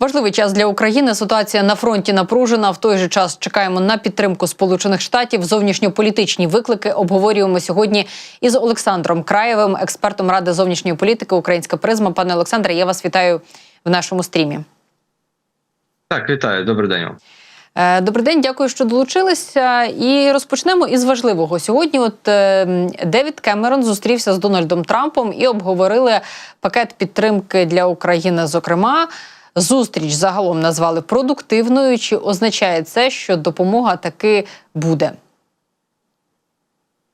Важливий час для України. Ситуація на фронті напружена. В той же час чекаємо на підтримку Сполучених Штатів. Зовнішньополітичні виклики обговорюємо сьогодні із Олександром Краєвим, експертом ради зовнішньої політики Українська призма. Пане Олександре, я вас вітаю в нашому стрімі. Так, вітаю, добрий день. вам. Е, Добрий день, дякую, що долучилися. І розпочнемо із важливого. Сьогодні, от е, Девід Кемерон зустрівся з Дональдом Трампом і обговорили пакет підтримки для України. Зокрема, зустріч загалом назвали продуктивною. Чи означає це, що допомога таки буде?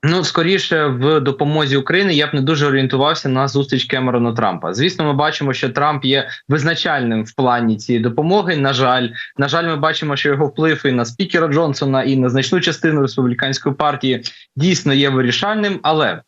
Ну, скоріше в допомозі України я б не дуже орієнтувався на зустріч Кемерона Трампа. Звісно, ми бачимо, що Трамп є визначальним в плані цієї допомоги. На жаль, на жаль, ми бачимо, що його вплив і на спікера Джонсона, і на значну частину республіканської партії дійсно є вирішальним. Але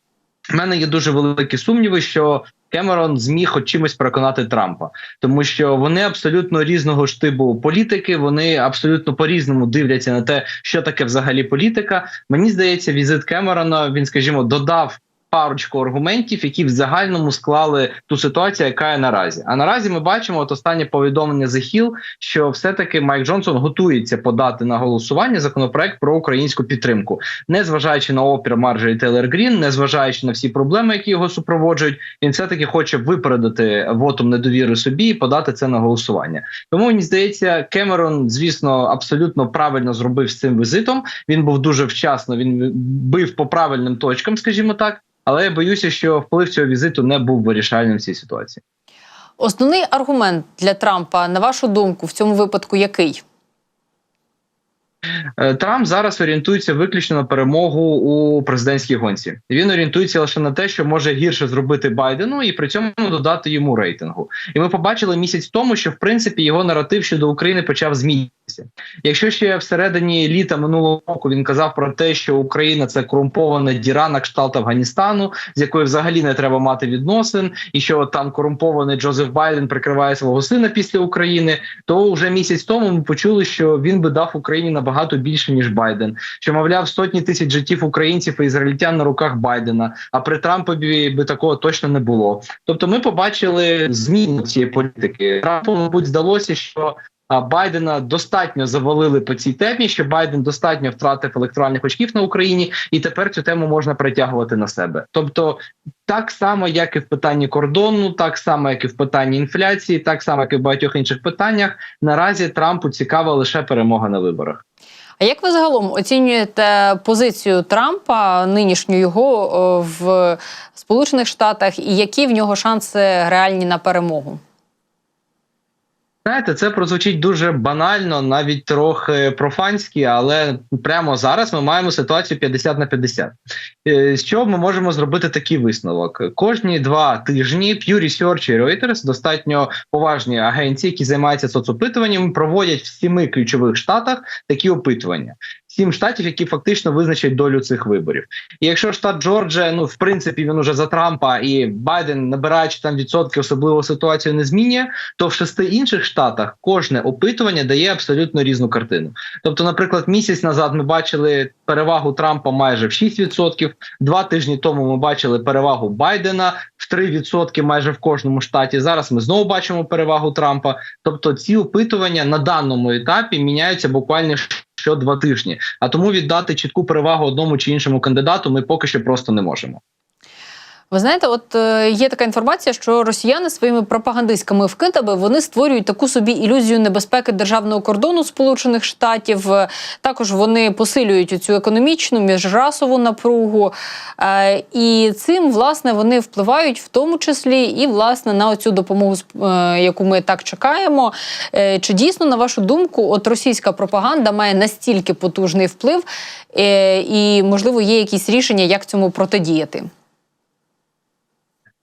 в мене є дуже великі сумніви, що Кемерон зміг от чимось переконати Трампа, тому що вони абсолютно різного штибу політики. Вони абсолютно по різному дивляться на те, що таке взагалі політика. Мені здається, візит Кемерона він, скажімо, додав. Парочку аргументів, які в загальному склали ту ситуацію, яка є наразі. А наразі ми бачимо от останнє повідомлення The Hill, що все-таки Майк Джонсон готується подати на голосування законопроект про українську підтримку, не зважаючи на опір Марджорі Тейлор Грін, не зважаючи на всі проблеми, які його супроводжують. Він все таки хоче випередити вотом недовіри собі і подати це на голосування. Тому мені здається, Кемерон, звісно, абсолютно правильно зробив з цим візитом. Він був дуже вчасно. Він бив по правильним точкам, скажімо так. Але я боюся, що вплив цього візиту не був вирішальним в цій ситуації. Основний аргумент для Трампа, на вашу думку, в цьому випадку який? Е, Трамп зараз орієнтується виключно на перемогу у президентській гонці. Він орієнтується лише на те, що може гірше зробити Байдену, і при цьому додати йому рейтингу. І ми побачили місяць тому, що в принципі його наратив щодо України почав змінитися. Якщо ще всередині літа минулого року він казав про те, що Україна це корумпована діра на кшталт Афганістану, з якою взагалі не треба мати відносин, і що там корумпований Джозеф Байден прикриває свого сина після України, то вже місяць тому ми почули, що він би дав Україні набагато більше ніж Байден. Що мовляв сотні тисяч життів українців і ізраїльтян на руках Байдена. А при Трампові би такого точно не було. Тобто, ми побачили зміну цієї політики. Трампу, мабуть, здалося, що Байдена достатньо завалили по цій темі, що Байден достатньо втратив електоральних очків на Україні, і тепер цю тему можна притягувати на себе. Тобто, так само, як і в питанні кордону, так само, як і в питанні інфляції, так само, як і в багатьох інших питаннях, наразі Трампу цікава лише перемога на виборах. А як ви загалом оцінюєте позицію Трампа нинішню його в Сполучених Штатах, і які в нього шанси реальні на перемогу? Знаєте, це прозвучить дуже банально, навіть трохи профанськи, але прямо зараз ми маємо ситуацію 50 на 50. Е, З чого ми можемо зробити такий висновок? Кожні два тижні Pew Research і Reuters, достатньо поважні агенції, які займаються соцопитуванням, проводять в сіми ключових штатах такі опитування. Сім штатів, які фактично визначать долю цих виборів. І якщо штат Джорджія, ну в принципі, він уже за Трампа і Байден, набираючи там відсотки, особливо ситуацію не змінює, то в шести інших штатах кожне опитування дає абсолютно різну картину. Тобто, наприклад, місяць назад ми бачили перевагу Трампа майже в 6%, Два тижні тому ми бачили перевагу Байдена в 3% майже в кожному штаті. Зараз ми знову бачимо перевагу Трампа. Тобто, ці опитування на даному етапі міняються буквально що два тижні. А тому віддати чітку перевагу одному чи іншому кандидату ми поки що просто не можемо. Ви знаєте, от е, є така інформація, що росіяни своїми пропагандистськими вкидами вони створюють таку собі ілюзію небезпеки державного кордону Сполучених Штатів. Е, Також вони посилюють цю економічну міжрасову напругу, Е, і цим власне вони впливають в тому числі і власне на цю допомогу, яку ми так чекаємо. Чи дійсно, на вашу думку, от російська пропаганда має настільки потужний вплив, і можливо є якісь рішення, як цьому протидіяти?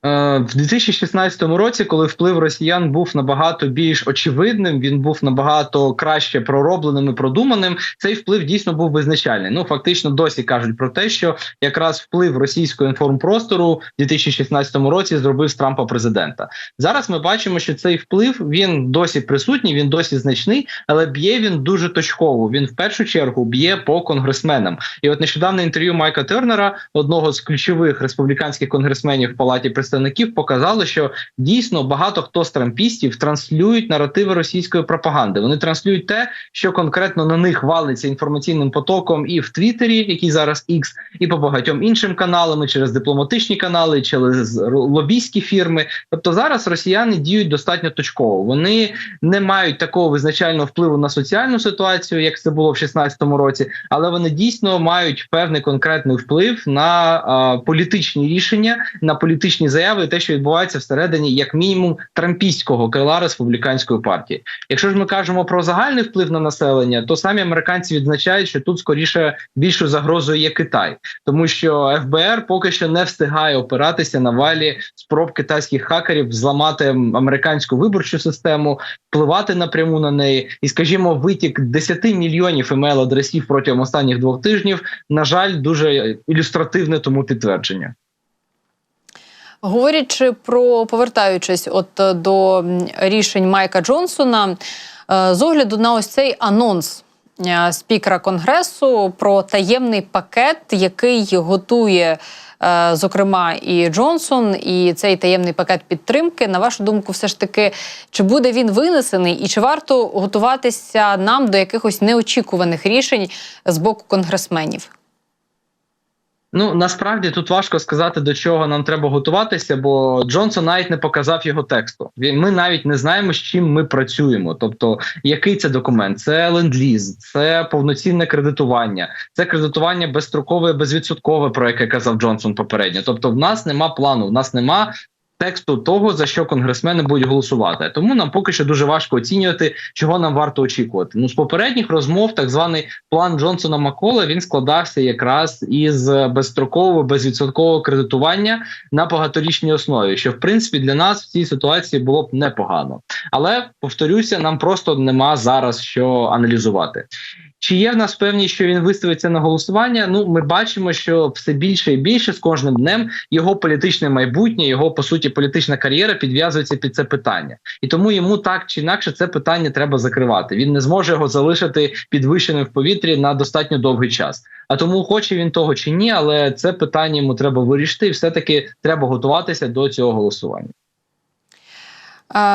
Е, В 2016 році, коли вплив росіян був набагато більш очевидним, він був набагато краще проробленим і продуманим. Цей вплив дійсно був визначальний. Ну фактично досі кажуть про те, що якраз вплив російського інформпростору в 2016 році зробив з Трампа президента. Зараз ми бачимо, що цей вплив він досі присутній, він досі значний, але б'є він дуже точково. Він в першу чергу б'є по конгресменам. І от нещодавне інтерв'ю Майка Тернера, одного з ключових республіканських конгресменів в палаті представників, представників показали, що дійсно багато хто з трампістів транслюють наративи російської пропаганди. Вони транслюють те, що конкретно на них валиться інформаційним потоком, і в Твіттері, який зараз X, і по багатьом іншим каналам, і через дипломатичні канали, через лобійські фірми. Тобто зараз росіяни діють достатньо точково. Вони не мають такого визначального впливу на соціальну ситуацію, як це було в 16-му році, але вони дійсно мають певний конкретний вплив на а, політичні рішення, на політичні заяви, те, що відбувається всередині, як мінімум, трампійського крила республіканської партії. Якщо ж ми кажемо про загальний вплив на населення, то самі американці відзначають, що тут скоріше більшою загрозою є Китай, тому що ФБР поки що не встигає опиратися на валі спроб китайських хакерів зламати американську виборчу систему, впливати напряму на неї, і скажімо, витік 10 мільйонів емейл-адресів протягом останніх двох тижнів, на жаль, дуже ілюстративне тому підтвердження. Говорячи про повертаючись, от е, до рішень Майка Джонсона, е, з огляду на ось цей анонс е, спікера конгресу про таємний пакет, який готує. Зокрема, і Джонсон, і цей таємний пакет підтримки. На вашу думку, все ж таки, чи буде він винесений, і чи варто готуватися нам до якихось неочікуваних рішень з боку конгресменів? Ну насправді тут важко сказати до чого нам треба готуватися, бо Джонсон навіть не показав його тексту. Ми навіть не знаємо, з чим ми працюємо. Тобто, який це документ? Це ленд-ліз, це повноцінне кредитування, це кредитування безстрокове, безвідсоткове, про яке казав Джонсон попередньо. Тобто, в нас нема плану, в нас нема. Тексту того за що конгресмени будуть голосувати, тому нам поки що дуже важко оцінювати, чого нам варто очікувати. Ну з попередніх розмов, так званий план Джонсона Макола, він складався якраз із безстрокового безвідсоткового кредитування на багаторічній основі, що в принципі для нас в цій ситуації було б непогано. Але повторюся, нам просто нема зараз що аналізувати. Чи є в нас певність, що він виставиться на голосування? Ну, ми бачимо, що все більше і більше з кожним днем його політичне майбутнє, його по суті політична кар'єра підв'язується під це питання, і тому йому так чи інакше це питання треба закривати. Він не зможе його залишити підвищеним в повітрі на достатньо довгий час. А тому, хоче він того чи ні, але це питання йому треба вирішити, і все таки треба готуватися до цього голосування.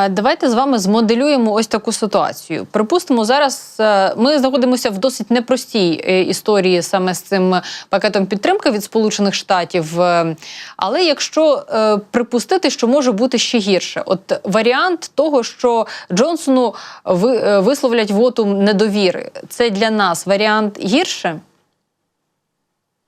Давайте з вами змоделюємо ось таку ситуацію. Припустимо, зараз е, ми знаходимося в досить непростій е, історії саме з цим пакетом підтримки від Сполучених Штатів. Е, Але якщо припустити, що може бути ще гірше, от варіант того, що Джонсону ви- висловлять вотум недовіри, це для нас варіант гірше.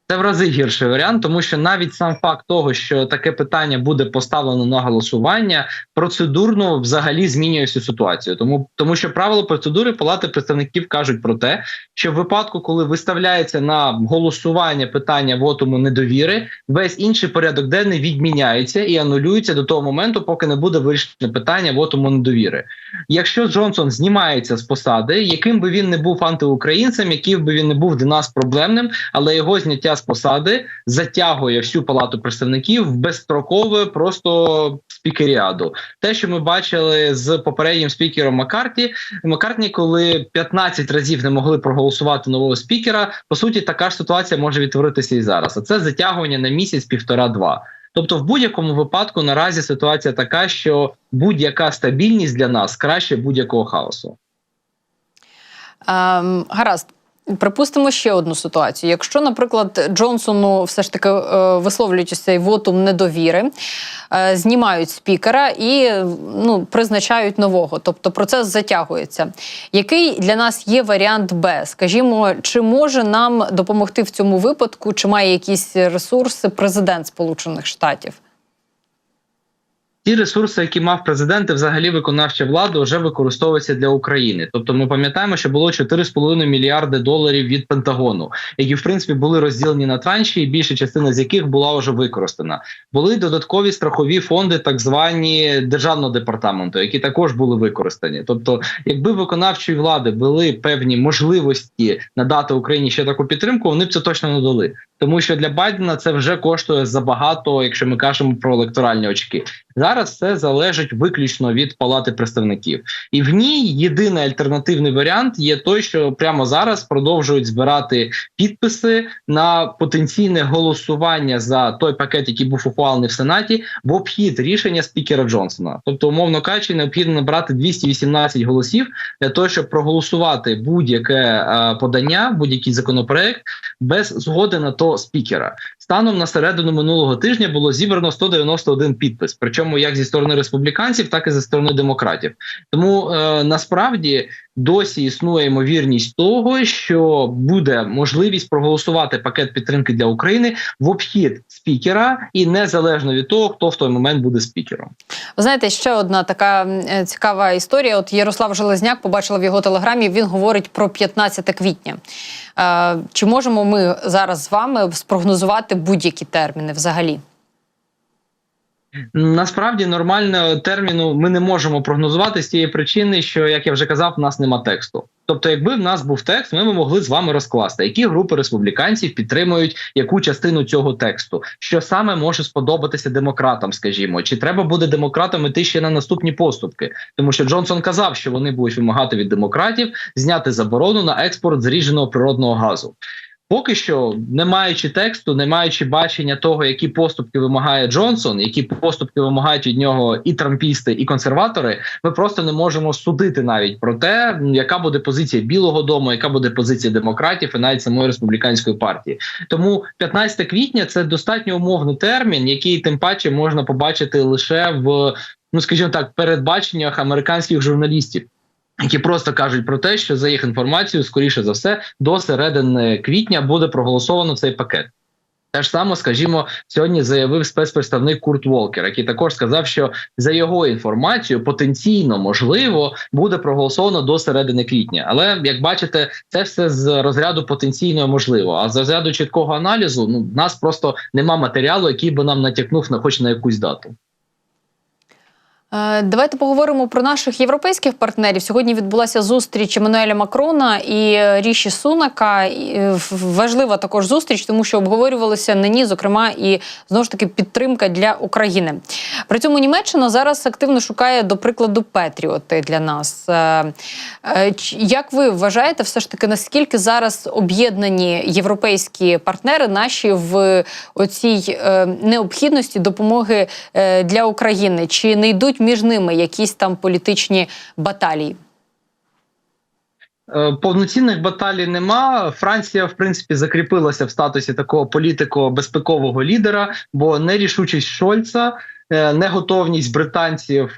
Це в рази гірший варіант, тому що навіть сам факт того, що таке питання буде поставлено на голосування, процедурно взагалі змінює всю ситуацію. Тому тому що правила процедури палати представників кажуть про те, що в випадку, коли виставляється на голосування питання вотуму недовіри, весь інший порядок денний відміняється і анулюється до того моменту, поки не буде вирішено питання вотуму недовіри. Якщо Джонсон знімається з посади, яким би він не був антиукраїнцем, яким би він не був для нас проблемним, але його зняття з посади затягує всю палату представників в безстрокове просто спікеріаду. Те, що ми бачили з попереднім спікером Маккарті, Маккартні, коли 15 разів не могли проголосувати нового спікера, по суті, така ж ситуація може відтворитися і зараз. А це затягування на місяць, півтора-два. Тобто, в будь-якому випадку наразі ситуація така, що будь-яка стабільність для нас краще будь-якого хаосу. Ем, гаразд. Припустимо ще одну ситуацію. Якщо, наприклад, Джонсону все ж таки е, висловлюють цей вотум недовіри, е, знімають спікера і ну, призначають нового, тобто процес затягується. Який для нас є варіант Б? Скажімо, чи може нам допомогти в цьому випадку, чи має якісь ресурси президент Сполучених Штатів? Ті ресурси, які мав президент, і взагалі виконавча влада, вже використовуються для України. Тобто, ми пам'ятаємо, що було 4,5 мільярди доларів від Пентагону, які в принципі були розділені на транші, і більша частина з яких була вже використана. Були додаткові страхові фонди, так звані державного департаменту, які також були використані. Тобто, якби виконавчої влади були певні можливості надати Україні ще таку підтримку, вони б це точно не дали. Тому що для Байдена це вже коштує забагато, якщо ми кажемо про електоральні очки. Зараз зараз все залежить виключно від палати представників, і в ній єдиний альтернативний варіант є той, що прямо зараз продовжують збирати підписи на потенційне голосування за той пакет, який був ухвалений в сенаті, в обхід рішення спікера Джонсона. Тобто, умовно кажучи, необхідно набрати 218 голосів для того, щоб проголосувати будь-яке е, подання, будь-який законопроект без згоди на то спікера. Станом на середину минулого тижня було зібрано 191 підпис, причому як зі сторони республіканців, так і зі сторони демократів. Тому е, насправді досі існує ймовірність того, що буде можливість проголосувати пакет підтримки для України в обхід спікера, і незалежно від того, хто в той момент буде спікером. Ви знаєте, ще одна така е, цікава історія. От Ярослав Железняк побачила в його телеграмі. Він говорить про 15 квітня. Е, чи можемо ми зараз з вами спрогнозувати будь-які терміни взагалі? Насправді нормального терміну ми не можемо прогнозувати з тієї причини, що як я вже казав, в нас нема тексту. Тобто, якби в нас був текст, ми могли з вами розкласти, які групи республіканців підтримують яку частину цього тексту, що саме може сподобатися демократам, скажімо, чи треба буде демократам іти ще на наступні поступки, тому що Джонсон казав, що вони будуть вимагати від демократів зняти заборону на експорт зріженого природного газу. Поки що, не маючи тексту, не маючи бачення того, які поступки вимагає Джонсон, які поступки вимагають від нього і трампісти, і консерватори, ми просто не можемо судити навіть про те, яка буде позиція Білого Дому, яка буде позиція демократів і навіть самої республіканської партії. Тому 15 квітня це достатньо умовний термін, який тим паче можна побачити лише в ну скажімо так передбаченнях американських журналістів які просто кажуть про те, що за їх інформацією, скоріше за все, до середини квітня буде проголосовано цей пакет. Те ж саме, скажімо, сьогодні заявив спецпредставник Курт Волкер, який також сказав, що за його інформацією потенційно можливо буде проголосовано до середини квітня. Але як бачите, це все з розряду потенційно можливо. А з розряду чіткого аналізу, ну в нас просто нема матеріалу, який би нам натякнув на хоч на якусь дату. Е, Давайте поговоримо про наших європейських партнерів. Сьогодні відбулася зустріч Еммануеля Макрона і Ріші Сунака. Е, Важлива також зустріч, тому що обговорювалися на ній, зокрема, і знову ж таки підтримка для України. При цьому Німеччина зараз активно шукає, до прикладу, Петріоти для нас. Е, е, Як ви вважаєте, все ж таки, наскільки зараз об'єднані європейські партнери наші в оцій е, необхідності допомоги е, для України? Чи не йдуть між ними якісь там політичні баталії? Е, Повноцінних баталій нема. Франція, в принципі, закріпилася в статусі такого політико-безпекового лідера, бо нерішучість Шольца, е, неготовність британців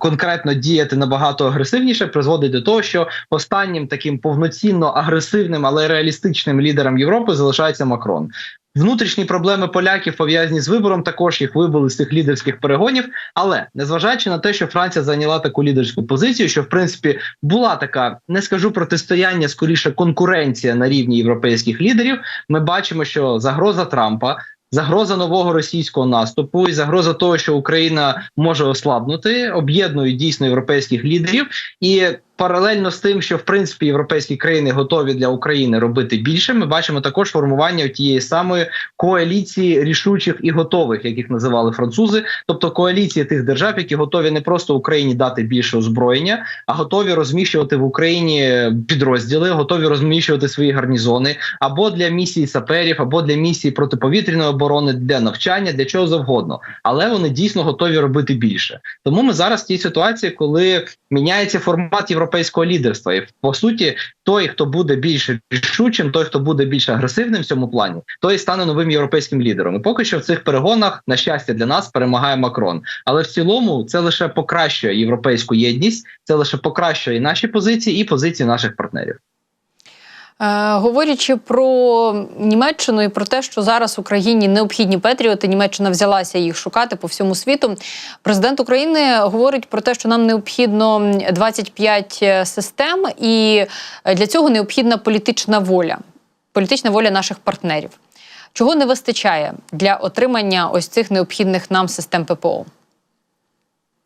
конкретно діяти набагато агресивніше призводить до того, що останнім таким повноцінно агресивним, але реалістичним лідером Європи залишається Макрон. Внутрішні проблеми поляків пов'язані з вибором. Також їх вибили з цих лідерських перегонів. Але незважаючи на те, що Франція зайняла таку лідерську позицію, що в принципі була така, не скажу протистояння, скоріше конкуренція на рівні європейських лідерів. Ми бачимо, що загроза Трампа. Загроза нового російського наступу і загроза того, що Україна може ослабнути, об'єднують дійсно європейських лідерів, і паралельно з тим, що в принципі європейські країни готові для України робити більше, ми бачимо також формування тієї самої коаліції рішучих і готових, як їх називали французи, тобто коаліції тих держав, які готові не просто Україні дати більше озброєння, а готові розміщувати в Україні підрозділи, готові розміщувати свої гарнізони або для місії саперів, або для місії протиповітряної оборони, для навчання, для чого завгодно. Але вони дійсно готові робити більше. Тому ми зараз в тій ситуації, коли міняється формат європейського лідерства, і по суті, той, хто буде більш рішучим, той, хто буде більш агресивним в цьому плані, той стане новим європейським лідером. І поки що в цих перегонах, на щастя, для нас перемагає Макрон. Але в цілому це лише покращує європейську єдність, це лише покращує і наші позиції, і позиції наших партнерів. Е, говорячи про Німеччину і про те, що зараз Україні необхідні патріоти, Німеччина взялася їх шукати по всьому світу. Президент України говорить про те, що нам необхідно 25 систем, і для цього необхідна політична воля, політична воля наших партнерів. Чого не вистачає для отримання ось цих необхідних нам систем ППО?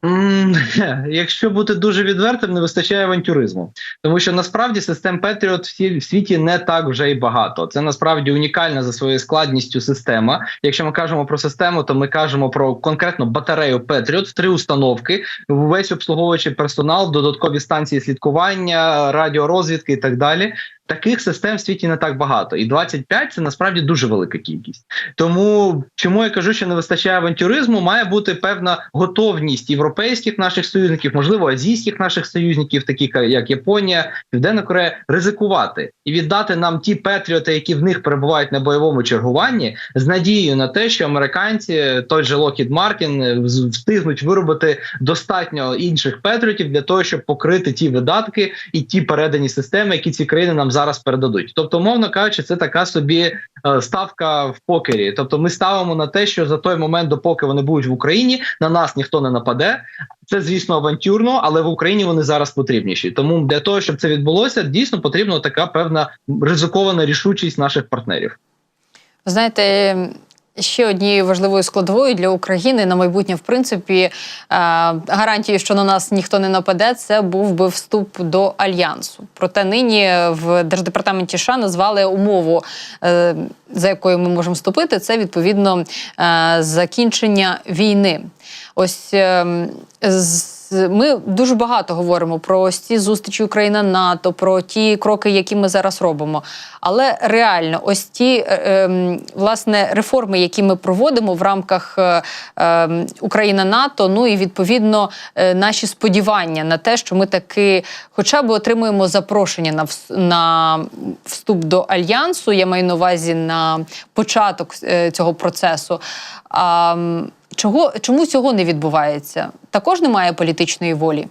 Якщо бути дуже відвертим, не вистачає авантюризму, тому що насправді систем всі в світі не так вже й багато. Це насправді унікальна за своєю складністю система. Якщо ми кажемо про систему, то ми кажемо про конкретно батарею Patriot, три установки, весь обслуговуючий персонал, додаткові станції слідкування, радіорозвідки і так далі. Таких систем в світі не так багато, і 25 – це насправді дуже велика кількість. Тому чому я кажу, що не вистачає авантюризму, має бути певна готовність європейських наших союзників, можливо, азійських наших союзників, такі як Японія, Південна Корея, ризикувати і віддати нам ті петріоти, які в них перебувають на бойовому чергуванні, з надією на те, що американці, той же Lockheed Martin, встигнуть виробити достатньо інших петріотів для того, щоб покрити ті видатки і ті передані системи, які ці країни нам зараз передадуть. Тобто, мовно кажучи, це така собі е, ставка в покері. Тобто, ми ставимо на те, що за той момент, допоки вони будуть в Україні, на нас ніхто не нападе. Це звісно авантюрно, але в Україні вони зараз потрібніші. Тому для того, щоб це відбулося, дійсно потрібна така певна ризикована рішучість наших партнерів. Знаєте, ще однією важливою складовою для України на майбутнє, в принципі, е, гарантією, що на нас ніхто не нападе, це був би вступ до альянсу. Проте нині в держдепартаменті США назвали умову, е, за якою ми можемо вступити, це відповідно е, закінчення війни. Ось е, з- ми дуже багато говоримо про ось ці зустрічі Україна НАТО, про ті кроки, які ми зараз робимо. Але реально, ось ті е, ем, власне реформи, які ми проводимо в рамках е, ем, Україна НАТО, ну і відповідно е, наші сподівання на те, що ми таки хоча б отримуємо запрошення на на вступ до альянсу. Я маю на увазі на початок е, цього процесу. М, чого чому цього не відбувається? Також немає політичної волі.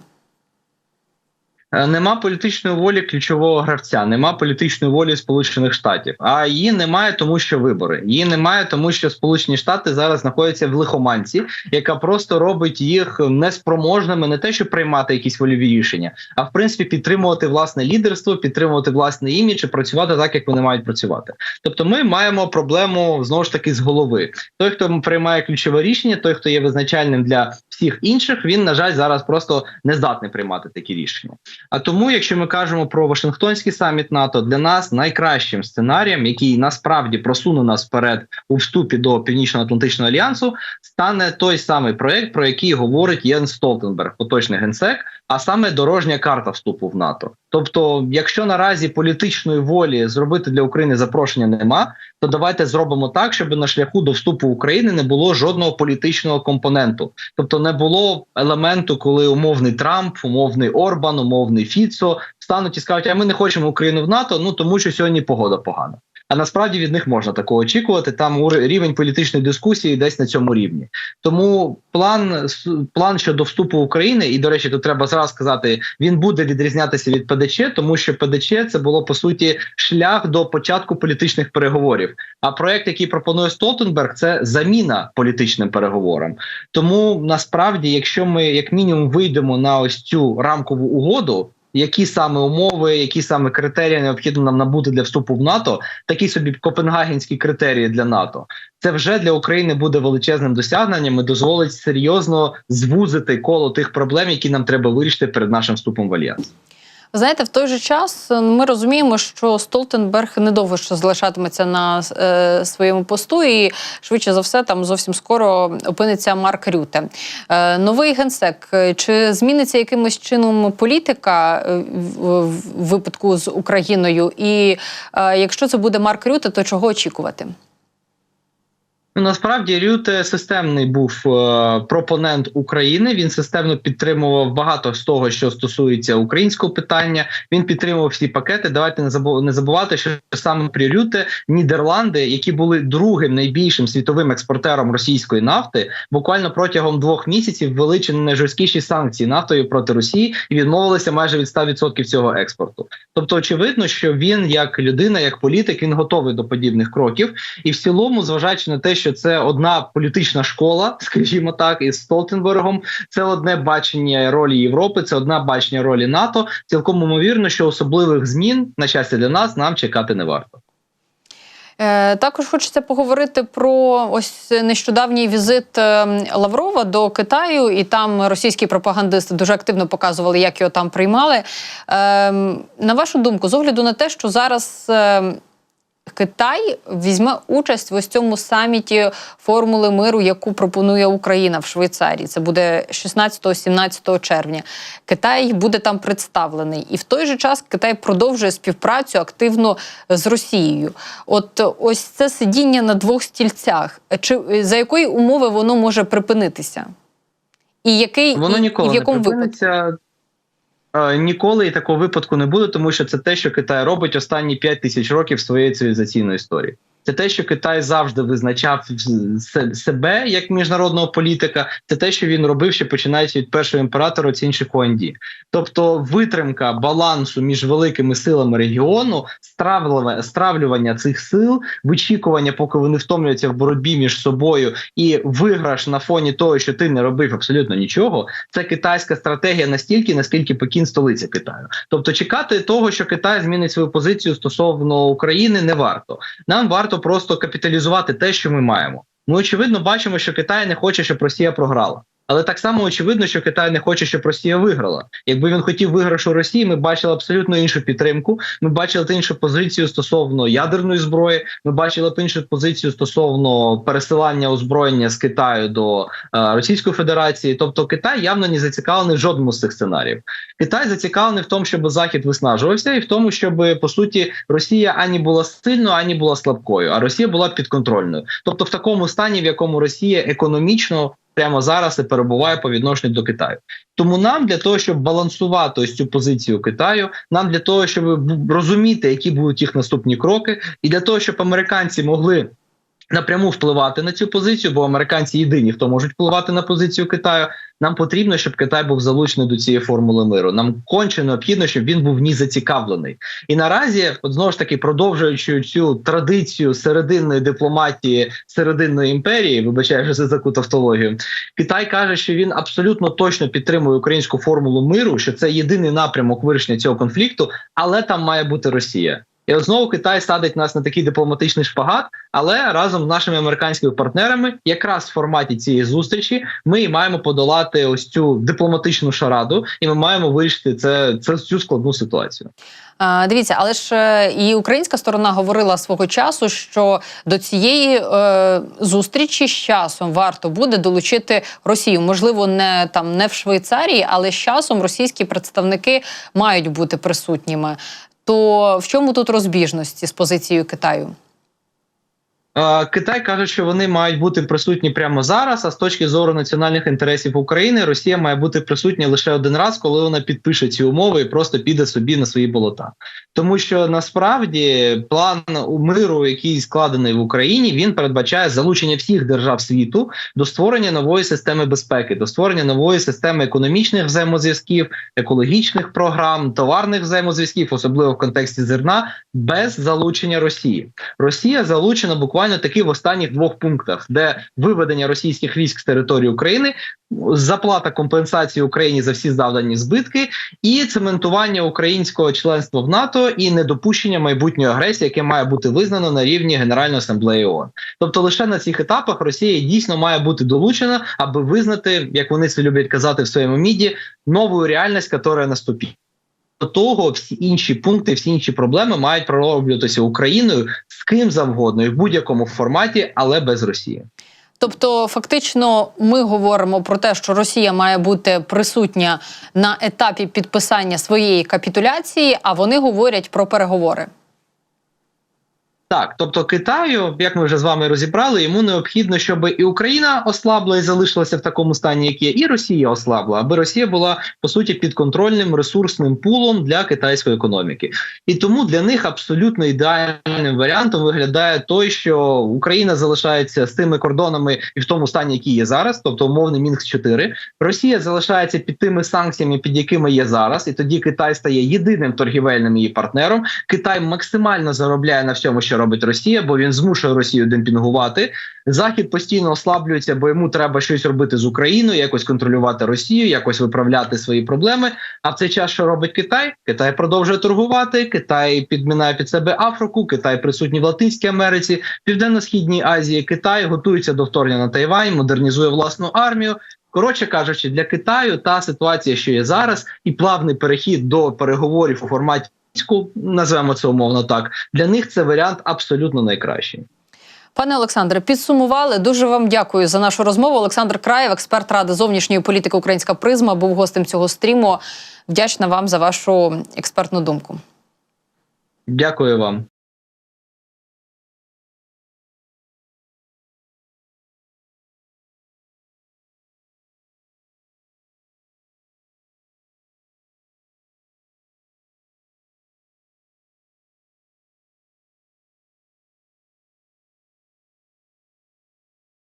Е, Нема політичної волі ключового гравця, нема політичної волі Сполучених Штатів. А її немає, тому що вибори. Її немає, тому що Сполучені Штати зараз знаходяться в лихоманці, яка просто робить їх неспроможними не те, щоб приймати якісь вольові рішення, а в принципі підтримувати власне лідерство, підтримувати власний імідж і працювати так, як вони мають працювати. Тобто, ми маємо проблему знову ж таки з голови. Той, хто приймає ключове рішення, той, хто є визначальним для всіх інших, він на жаль зараз просто не здатний приймати такі рішення. А тому, якщо ми кажемо про Вашингтонський саміт НАТО, для нас найкращим сценарієм, який насправді просуне нас вперед у вступі до Північно-Атлантичного альянсу, стане той самий проект, про який говорить Єн Столтенберг, поточний генсек, а саме дорожня карта вступу в НАТО. Тобто, якщо наразі політичної волі зробити для України запрошення нема, то давайте зробимо так, щоб на шляху до вступу України не було жодного політичного компоненту, тобто не було елементу, коли умовний Трамп, умовний Орбан, умовний Фіцо стануть і скажуть, а ми не хочемо Україну в НАТО, ну тому що сьогодні погода погана. А насправді від них можна такого очікувати. Там рівень політичної дискусії десь на цьому рівні. Тому план план щодо вступу України, і до речі, тут треба зараз сказати, він буде відрізнятися від ПДЧ, тому що ПДЧ це було по суті шлях до початку політичних переговорів. А проект, який пропонує Столтенберг, це заміна політичним переговорам. Тому насправді, якщо ми як мінімум вийдемо на ось цю рамкову угоду. Які саме умови, які саме критерії необхідно нам набути для вступу в НАТО, такі собі копенгагенські критерії для НАТО, це вже для України буде величезним досягненням і дозволить серйозно звузити коло тих проблем, які нам треба вирішити перед нашим вступом в альянс. Знаєте, в той же час е, ми розуміємо, що Столтенберг недовго що залишатиметься на е, своєму посту, і швидше за все там зовсім скоро опиниться Марк Рюте. Е, новий генсек. е, Чи зміниться якимось чином політика е, в випадку з Україною? І е, якщо це буде Марк Рюте, то чого очікувати? Ну, насправді Рюте системний був е, пропонент України. Він системно підтримував багато з того, що стосується українського питання. Він підтримував всі пакети. Давайте не забувати, що саме при Рюте Нідерланди, які були другим найбільшим світовим експортером російської нафти, буквально протягом двох місяців ввели найжорсткіші санкції нафтою проти Росії і відмовилися майже від 100% цього експорту. Тобто, очевидно, що він як людина, як політик, він готовий до подібних кроків. І в цілому, зважаючи на те, що це одна політична школа, скажімо так, із Столтенбергом, це одне бачення ролі Європи, це одне бачення ролі НАТО. Цілком ймовірно, що особливих змін на щастя для нас нам чекати не варто. Е, Також хочеться поговорити про ось нещодавній візит е, Лаврова до Китаю, і там російські пропагандисти дуже активно показували, як його там приймали. Е, На вашу думку, з огляду на те, що зараз. Китай візьме участь в ось цьому саміті формули миру, яку пропонує Україна в Швейцарії. Це буде 16-17 червня. Китай буде там представлений, і в той же час Китай продовжує співпрацю активно з Росією. От ось це сидіння на двох стільцях. Чи за якої умови воно може припинитися? І який Воно ніколи і в якому не припиниться. Е, Ніколи такого випадку не буде, тому що це те, що Китай робить останні 5 тисяч років своєї цивілізаційної історії. Це те, що Китай завжди визначав себе як міжнародного політика. Це те, що він робив ще починаючи від першого імператора інших Хуанді. Тобто витримка балансу між великими силами регіону, стравлювання цих сил, вичікування, поки вони втомлюються в боротьбі між собою, і виграш на фоні того, що ти не робив абсолютно нічого. Це китайська стратегія настільки, наскільки Пекін столиця Китаю. Тобто, чекати того, що Китай змінить свою позицію стосовно України, не варто. Нам варто просто капіталізувати те, що ми маємо. Ми очевидно бачимо, що Китай не хоче, щоб Росія програла. Але так само очевидно, що Китай не хоче, щоб Росія виграла. Якби він хотів виграшу Росії, ми бачили абсолютно іншу підтримку. Ми бачили іншу позицію стосовно ядерної зброї. Ми бачили б іншу позицію стосовно пересилання озброєння з Китаю до е, Російської Федерації. Тобто, Китай явно не зацікавлений в жодному з цих сценаріїв. Китай зацікавлений в тому, щоб Захід виснажувався, і в тому, щоб по суті Росія ані була сильною, ані була слабкою, а Росія була підконтрольною. Тобто, в такому стані, в якому Росія економічно прямо зараз і перебуває по відношенню до Китаю. Тому нам для того, щоб балансувати ось цю позицію Китаю, нам для того, щоб розуміти, які будуть їх наступні кроки, і для того, щоб американці могли. Напряму впливати на цю позицію, бо американці єдині, хто можуть впливати на позицію Китаю. Нам потрібно, щоб Китай був залучений до цієї формули миру. Нам конче необхідно, щоб він був в ній зацікавлений. І наразі, от знову ж таки, продовжуючи цю традицію серединної дипломатії серединної імперії, вибачаю за таку тавтологію, Китай каже, що він абсолютно точно підтримує українську формулу миру, що це єдиний напрямок вирішення цього конфлікту, але там має бути Росія. І от знову Китай садить нас на такий дипломатичний шпагат, але разом з нашими американськими партнерами, якраз в форматі цієї зустрічі, ми маємо подолати ось цю дипломатичну шараду, і ми маємо вирішити це, це цю складну ситуацію. А, Дивіться, але ж е, і українська сторона говорила свого часу, що до цієї е, зустрічі з часом варто буде долучити Росію. Можливо, не там не в Швейцарії, але з часом російські представники мають бути присутніми. То в чому тут розбіжності з позицією Китаю? Е, Китай каже, що вони мають бути присутні прямо зараз. А з точки зору національних інтересів України, Росія має бути присутня лише один раз, коли вона підпише ці умови і просто піде собі на свої болота. Тому що насправді план миру, який складений в Україні, він передбачає залучення всіх держав світу до створення нової системи безпеки, до створення нової системи економічних взаємозв'язків, екологічних програм, товарних взаємозв'язків, особливо в контексті зерна, без залучення Росії. Росія залучена буквально таки в останніх двох пунктах, де виведення російських військ з території України, заплата компенсації Україні за всі завдані збитки, і цементування українського членства в НАТО і недопущення майбутньої агресії, яке має бути визнано на рівні Генеральної асамблеї ООН. Тобто, лише на цих етапах Росія дійсно має бути долучена, аби визнати, як вони це люблять казати в своєму міді, нову реальність, яка наступить. Того всі інші пункти, всі інші проблеми мають пророблюватися Україною з ким завгодно і в будь-якому форматі, але без Росії. Тобто, фактично, ми говоримо про те, що Росія має бути присутня на етапі підписання своєї капітуляції, а вони говорять про переговори. Так, тобто Китаю, як ми вже з вами розібрали, йому необхідно, щоб і Україна ослабла і залишилася в такому стані, як є, і Росія ослабла, аби Росія була по суті підконтрольним ресурсним пулом для китайської економіки. І тому для них абсолютно ідеальним варіантом виглядає той, що Україна залишається з тими кордонами і в тому стані, який є зараз, тобто умовний мінськ 4 Росія залишається під тими санкціями, під якими є зараз, і тоді Китай стає єдиним торгівельним її партнером. Китай максимально заробляє на всьому, що що робить Росія, бо він змушує Росію демпінгувати. Захід постійно ослаблюється, бо йому треба щось робити з Україною, якось контролювати Росію, якось виправляти свої проблеми. А в цей час що робить Китай? Китай продовжує торгувати. Китай підмінає під себе Африку. Китай присутній в Латинській Америці, Південно-східній Азії. Китай готується до вторгнення на Тайвань, модернізує власну армію. Коротше кажучи, для Китаю та ситуація, що є зараз, і плавний перехід до переговорів у форматі називаємо це умовно так. Для них це варіант абсолютно найкращий. Пане Олександре, підсумували. Дуже вам дякую за нашу розмову. Олександр Краєв, експерт ради зовнішньої політики Українська призма, був гостем цього стріму. Вдячна вам за вашу експертну думку. Дякую вам.